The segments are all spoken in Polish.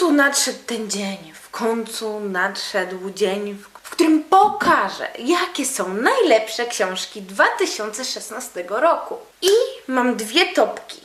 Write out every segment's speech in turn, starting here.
końcu nadszedł ten dzień. W końcu nadszedł dzień, w- którym pokażę, jakie są najlepsze książki 2016 roku. I mam dwie topki.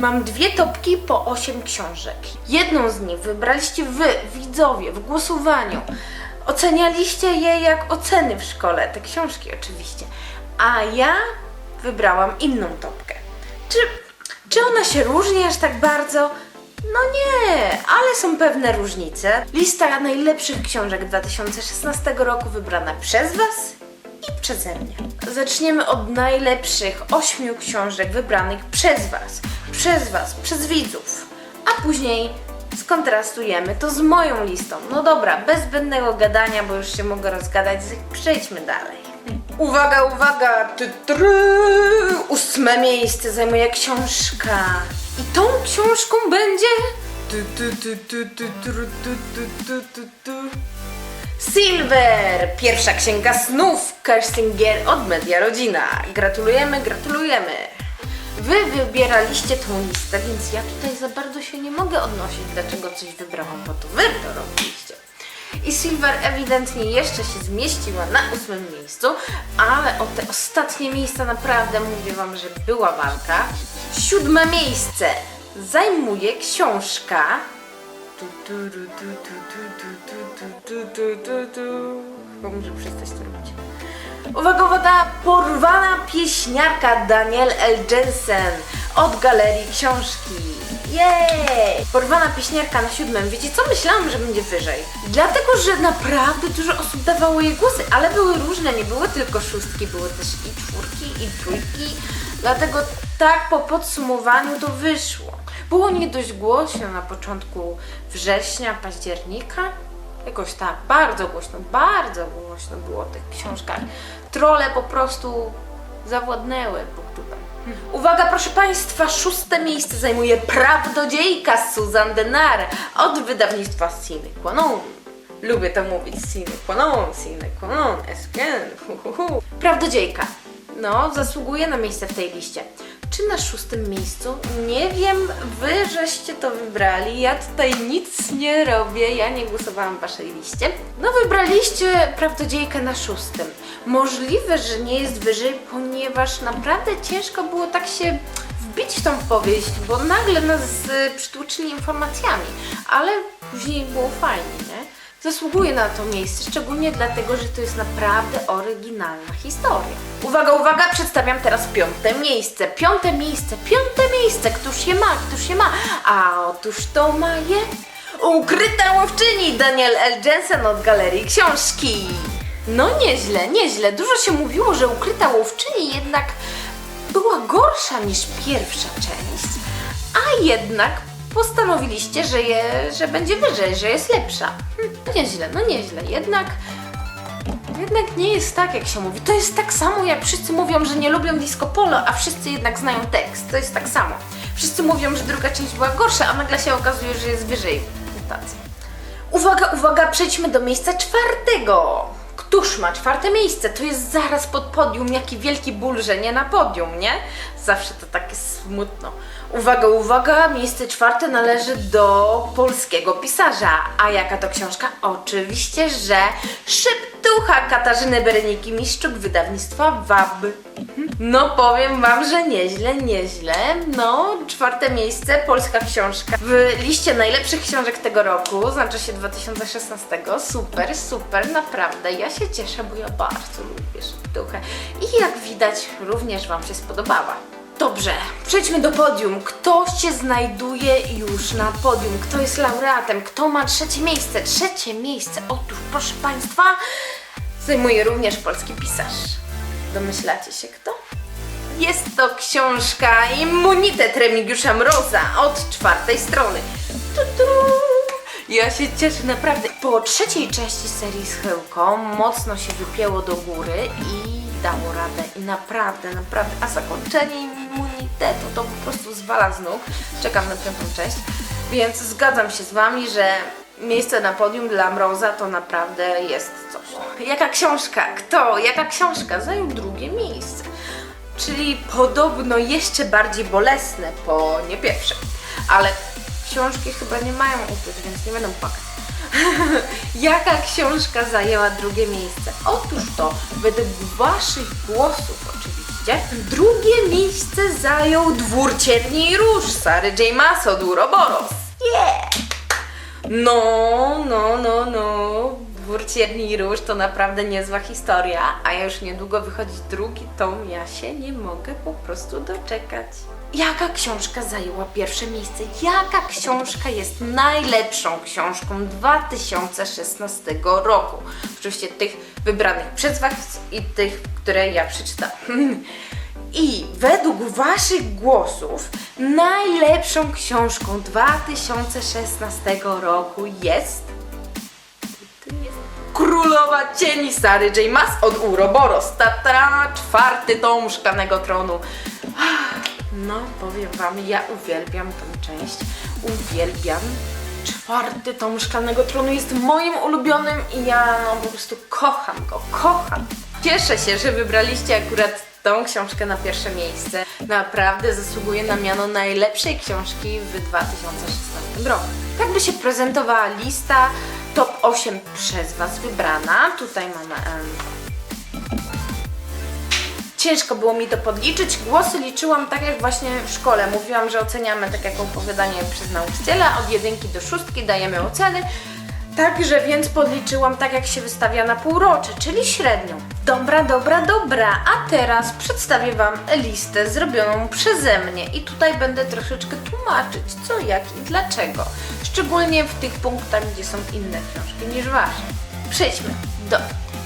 Mam dwie topki po 8 książek. Jedną z nich wybraliście wy, widzowie, w głosowaniu. Ocenialiście je jak oceny w szkole, te książki oczywiście. A ja wybrałam inną topkę. Czy, czy ona się różni aż tak bardzo? No nie, ale są pewne różnice. Lista najlepszych książek 2016 roku wybrana przez Was i przeze mnie. Zaczniemy od najlepszych ośmiu książek wybranych przez Was, przez Was, przez widzów, a później skontrastujemy to z moją listą. No dobra, bez zbędnego gadania, bo już się mogę rozgadać, przejdźmy dalej. Uwaga, uwaga! Ty, try. Ósme miejsce zajmuje książka. I tą książką będzie. Silver! Pierwsza księga snów Kerstinger od Media Rodzina. Gratulujemy, gratulujemy. Wy wybieraliście tą listę, więc ja tutaj za bardzo się nie mogę odnosić, dlaczego coś wybrałam, bo to Wy to robiliście. I Silver ewidentnie jeszcze się zmieściła na ósmym miejscu, ale o te ostatnie miejsca naprawdę mówię Wam, że była walka. Siódme miejsce zajmuje książka. Chyba muszę przestać to robić. Uwaga, uwaga! Porwana pieśniarka Daniel L. Jensen od Galerii Książki. Jej! Porwana pieśniarka na siódmym. Wiecie co? Myślałam, że będzie wyżej. Dlatego, że naprawdę dużo osób dawało jej głosy, ale były różne, nie były tylko szóstki, były też i czwórki, i trójki. Dlatego tak po podsumowaniu to wyszło. Było nie dość głośno na początku września, października. Jakoś tak, bardzo głośno, bardzo głośno było o tych książkach. Trole po prostu zawładnęły booktubem. Uwaga, proszę Państwa, szóste miejsce zajmuje Prawdodziejka Susan Denar od wydawnictwa Sine Qua Non. Lubię to mówić, Sine Qua Non, Sine Qua Non. Prawdodziejka. No, zasługuje na miejsce w tej liście. Czy na szóstym miejscu? Nie wiem, wy żeście to wybrali. Ja tutaj nic nie robię, ja nie głosowałam w waszej liście. No, wybraliście prawdodziejkę na szóstym. Możliwe, że nie jest wyżej, ponieważ naprawdę ciężko było tak się wbić w tą powieść, bo nagle nas y, przytłoczyli informacjami, ale później było fajnie, nie? Zasługuje na to miejsce, szczególnie dlatego, że to jest naprawdę oryginalna historia. Uwaga, uwaga, przedstawiam teraz piąte miejsce. Piąte miejsce, piąte miejsce. Któż je ma, któż je ma? A otóż to ma je ukryta łowczyni Daniel L. Jensen od Galerii Książki. No nieźle, nieźle. Dużo się mówiło, że ukryta łowczyni jednak była gorsza niż pierwsza część, a jednak postanowiliście, że, je, że będzie wyżej, że jest lepsza. Hm, no nieźle, no nieźle. Jednak, jednak nie jest tak, jak się mówi. To jest tak samo, jak wszyscy mówią, że nie lubią disco polo, a wszyscy jednak znają tekst. To jest tak samo. Wszyscy mówią, że druga część była gorsza, a nagle się okazuje, że jest wyżej tacy. Uwaga, uwaga, przejdźmy do miejsca czwartego. Któż ma czwarte miejsce? To jest zaraz pod podium. Jaki wielki ból, że nie na podium, nie? Zawsze to takie smutno. Uwaga, uwaga, miejsce czwarte należy do polskiego pisarza. A jaka to książka? Oczywiście, że Szeptucha Katarzyny Bereniki Miszczuk wydawnictwa WAB. No powiem wam, że nieźle, nieźle. No, czwarte miejsce, polska książka. W liście najlepszych książek tego roku, znaczy się 2016. Super, super, naprawdę. Ja się cieszę, bo ja bardzo lubię szeptuchę. I jak widać, również wam się spodobała. Dobrze, przejdźmy do podium. Kto się znajduje już na podium? Kto jest laureatem? Kto ma trzecie miejsce? Trzecie miejsce. Otóż, proszę Państwa, zajmuje również polski pisarz. Domyślacie się kto? Jest to książka Immunitet Remigiusza Mroza od czwartej strony. Tu, tu. Ja się cieszę naprawdę. Po trzeciej części serii z Chyłką mocno się wypięło do góry i dało radę. I naprawdę, naprawdę. A zakończenie immunitetu to po prostu zwala z nóg. Czekam na piątą część. Więc zgadzam się z Wami, że miejsce na podium dla Mroza to naprawdę jest coś. Jaka książka? Kto? Jaka książka? Zajął drugie miejsce. Czyli podobno jeszcze bardziej bolesne po nie pierwszym. Ale książki chyba nie mają uczuć, więc nie będą płakać. Jaka książka zajęła drugie miejsce? Otóż to, według Waszych głosów oczywiście, drugie miejsce zajął Dwór Cierni i Róż Sary J. Maas od Uroboros. Yeah! No, no, no, no. I Róż to naprawdę niezła historia, a już niedługo wychodzi drugi tom, ja się nie mogę po prostu doczekać. Jaka książka zajęła pierwsze miejsce? Jaka książka jest najlepszą książką 2016 roku? Oczywiście tych wybranych przez Was i tych, które ja przeczytałam. I według Waszych głosów najlepszą książką 2016 roku jest Królowa Cieni Sary J. Maas od Uroboros. Tatra, czwarty tom Szklanego Tronu. No, powiem Wam, ja uwielbiam tę część. Uwielbiam. Czwarty tom Szklanego Tronu jest moim ulubionym i ja no, po prostu kocham go, kocham. Cieszę się, że wybraliście akurat tą książkę na pierwsze miejsce. Naprawdę zasługuje na miano najlepszej książki w 2016 roku. Tak by się prezentowała lista top 8 przez Was wybrana. Tutaj mamy... em, Ciężko było mi to podliczyć. Głosy liczyłam tak jak właśnie w szkole. Mówiłam, że oceniamy tak jak opowiadanie przez nauczyciela. Od jedynki do szóstki dajemy oceny. Także więc podliczyłam tak jak się wystawia na półrocze, czyli średnią. Dobra, dobra, dobra. A teraz przedstawię Wam listę zrobioną przeze mnie i tutaj będę troszeczkę tłumaczyć co, jak i dlaczego. Szczególnie w tych punktach, gdzie są inne książki niż Wasze. Przejdźmy do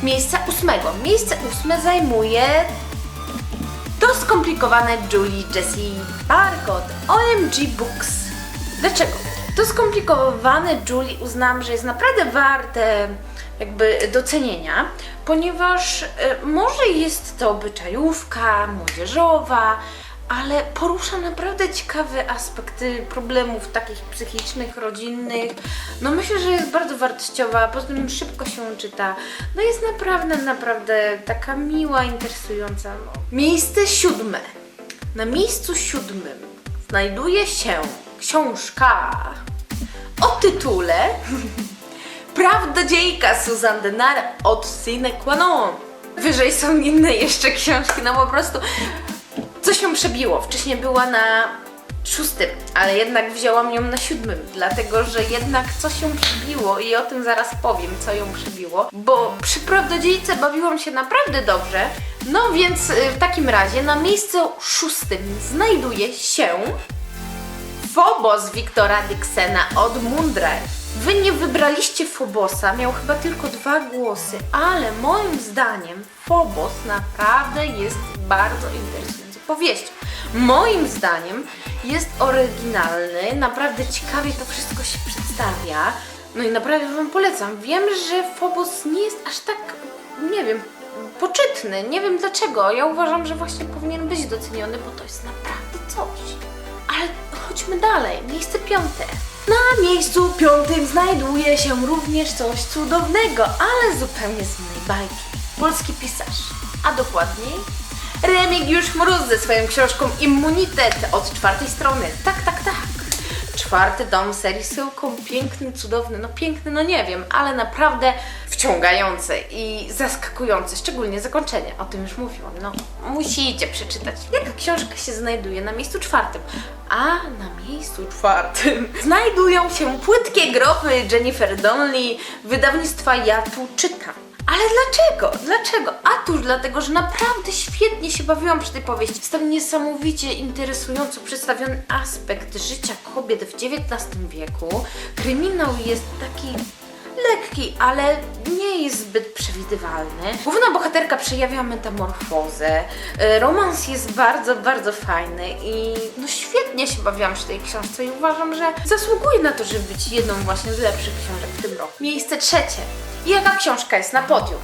miejsca ósmego. Miejsce ósme zajmuje to skomplikowane Julie Jessie od OMG Books. Dlaczego? To skomplikowane Julie uznałam, że jest naprawdę warte jakby docenienia, ponieważ e, może jest to obyczajówka młodzieżowa, ale porusza naprawdę ciekawe aspekty problemów takich psychicznych, rodzinnych. No myślę, że jest bardzo wartościowa, poza tym szybko się czyta. No jest naprawdę, naprawdę taka miła, interesująca. Miejsce siódme. Na miejscu siódmym znajduje się książka o tytule Prawdodziejka Susan Denar od Sine Qua Non. Wyżej są inne jeszcze książki, no po prostu coś się przebiło. Wcześniej była na szóstym, ale jednak wzięłam ją na siódmym, dlatego że jednak coś się przebiło i o tym zaraz powiem, co ją przebiło, bo przy Prawdodziejce bawiłam się naprawdę dobrze. No więc y, w takim razie na miejscu szóstym znajduje się Phobos Wiktora Dixena od Moondrive. Wy nie wybraliście Phobosa, miał chyba tylko dwa głosy, ale moim zdaniem Phobos naprawdę jest bardzo interesującą powieścią. Moim zdaniem jest oryginalny, naprawdę ciekawie to wszystko się przedstawia. No i naprawdę Wam polecam. Wiem, że Phobos nie jest aż tak, nie wiem, poczytny. Nie wiem dlaczego. Ja uważam, że właśnie powinien być doceniony, bo to jest naprawdę coś. Ale chodźmy dalej. Miejsce piąte. Na miejscu piątym znajduje się również coś cudownego, ale zupełnie z innej bajki. Polski pisarz, a dokładniej Remigiusz Mróz ze swoją książką Immunitet od czwartej strony. Tak, tak, tak. Czwarty dom serii Syłką, piękny, cudowny, no piękny, no nie wiem, ale naprawdę wciągający i zaskakujący, szczególnie zakończenie, o tym już mówiłam, no musicie przeczytać. Jaka książka się znajduje na miejscu czwartym? A na miejscu czwartym znajdują się płytkie groby Jennifer Donnelly, wydawnictwa Ja tu czytam. Ale dlaczego? Dlaczego? A tuż dlatego, że naprawdę świetnie się bawiłam przy tej powieści. Jest tam niesamowicie interesująco przedstawiony aspekt życia kobiet w XIX wieku. Kryminał jest taki lekki, ale nie jest zbyt przewidywalny. Główna bohaterka przejawia metamorfozę. E, Romans jest bardzo, bardzo fajny i no świetnie się bawiłam przy tej książce i uważam, że zasługuje na to, żeby być jedną właśnie z lepszych książek w tym roku. Miejsce trzecie. Jaka książka jest na podium?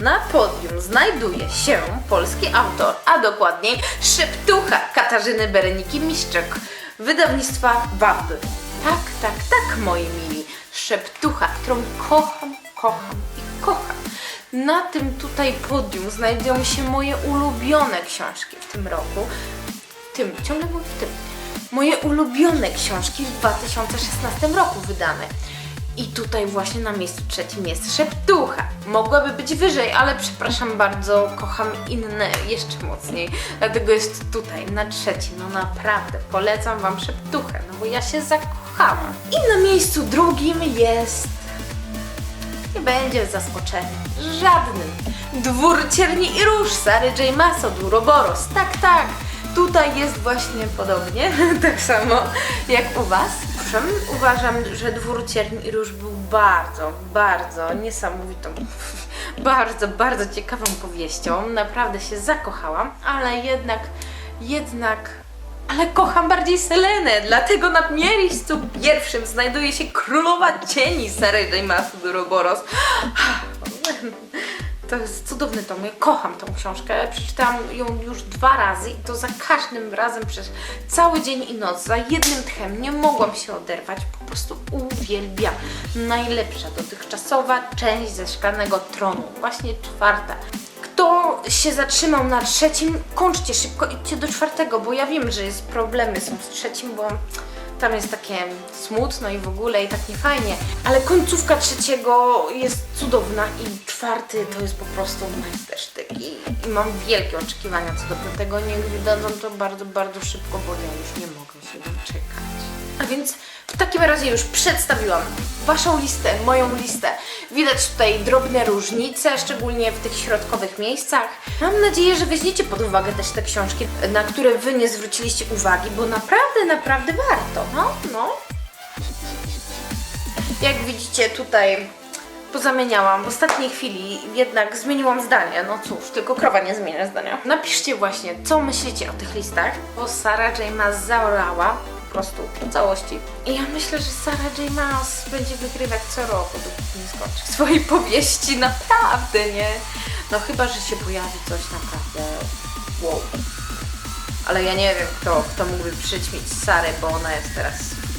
Na podium znajduje się polski autor, a dokładniej Szeptucha Katarzyny Bereniki Miszczek, wydawnictwa WAB. Tak, tak, Tak, moi mili, szeptucha, którą kocham, kocham i kocham. Na tym tutaj podium znajdują się moje ulubione książki w tym roku. Tym, ciągle mówię w tym. Moje ulubione książki w 2016 roku wydane. I tutaj właśnie na miejscu trzecim jest Szeptucha. Mogłaby być wyżej, ale przepraszam bardzo, kocham inne jeszcze mocniej. Dlatego jest tutaj, na trzecim. No naprawdę, polecam Wam Szeptuchę, no bo ja się zakochałam. I na miejscu drugim jest... Nie będzie zaskoczenia. Żadnym. Dwór Cierni i Róż, Sary J. Maso, Duroboros. Tak, tak. Tutaj jest właśnie podobnie, tak samo jak u Was. Owszem, uważam, że Dwór Cierni i Róż był bardzo, bardzo niesamowitą, bardzo, bardzo ciekawą powieścią. Naprawdę się zakochałam, ale jednak, jednak ale kocham bardziej Selenę, dlatego na miejscu pierwszym znajduje się Królowa Cieni Sary J. Duroboros. To jest cudowny tom, ja kocham tą książkę. Przeczytałam ją już dwa razy i to za każdym razem przez cały dzień i noc, za jednym tchem. Nie mogłam się oderwać, po prostu uwielbiam. Najlepsza dotychczasowa część ze Szklanego Tronu, właśnie czwarta. Kto się zatrzymał na trzecim, kończcie szybko, idźcie do czwartego, bo ja wiem, że jest problemy są z trzecim, bo tam jest takie smutno i w ogóle i tak niefajnie, ale końcówka trzeciego jest cudowna i czwarty to jest po prostu majstersztyk i, i mam wielkie oczekiwania co do piątego, niech wydadzą to bardzo, bardzo szybko, bo ja już nie mogę się doczekać. A więc w takim razie już przedstawiłam Waszą listę, moją listę. Widać tutaj drobne różnice, szczególnie w tych środkowych miejscach. Mam nadzieję, że weźmiecie pod uwagę też te książki, na które Wy nie zwróciliście uwagi, bo naprawdę, naprawdę warto. No, no. Jak widzicie tutaj pozamieniałam w ostatniej chwili, jednak zmieniłam zdanie. No cóż, tylko krowa nie zmienia zdania. Napiszcie właśnie, co myślicie o tych listach, bo Sarah J. Maas zaorała po prostu w całości. I ja myślę, że Sarah J. Maas będzie wygrywać co roku, dopóki nie skończy swojej powieści. Naprawdę, nie? No chyba, że się pojawi coś naprawdę wow. Ale ja nie wiem, kto, kto mógłby przyćmić Sarę, bo ona jest teraz,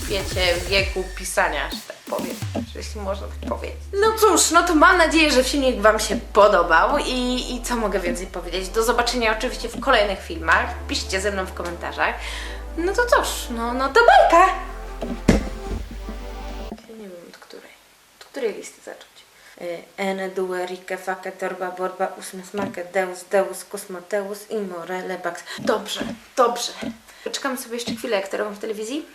wiecie, w wieku pisania, że tak powiem, jeśli można tak powiedzieć. No cóż, no to mam nadzieję, że filmik Wam się podobał i, i co mogę więcej powiedzieć. Do zobaczenia oczywiście w kolejnych filmach. Piszcie ze mną w komentarzach. No to cóż, no, no to bajka! Nie wiem od której. Od której listy zacząć? Y, Ene, due, rike, fake, torba, borba, usmus, make, deus, deus, kosmoteus, immore, lebax. Dobrze, dobrze. Poczekam sobie jeszcze chwilę, jak to robią w telewizji.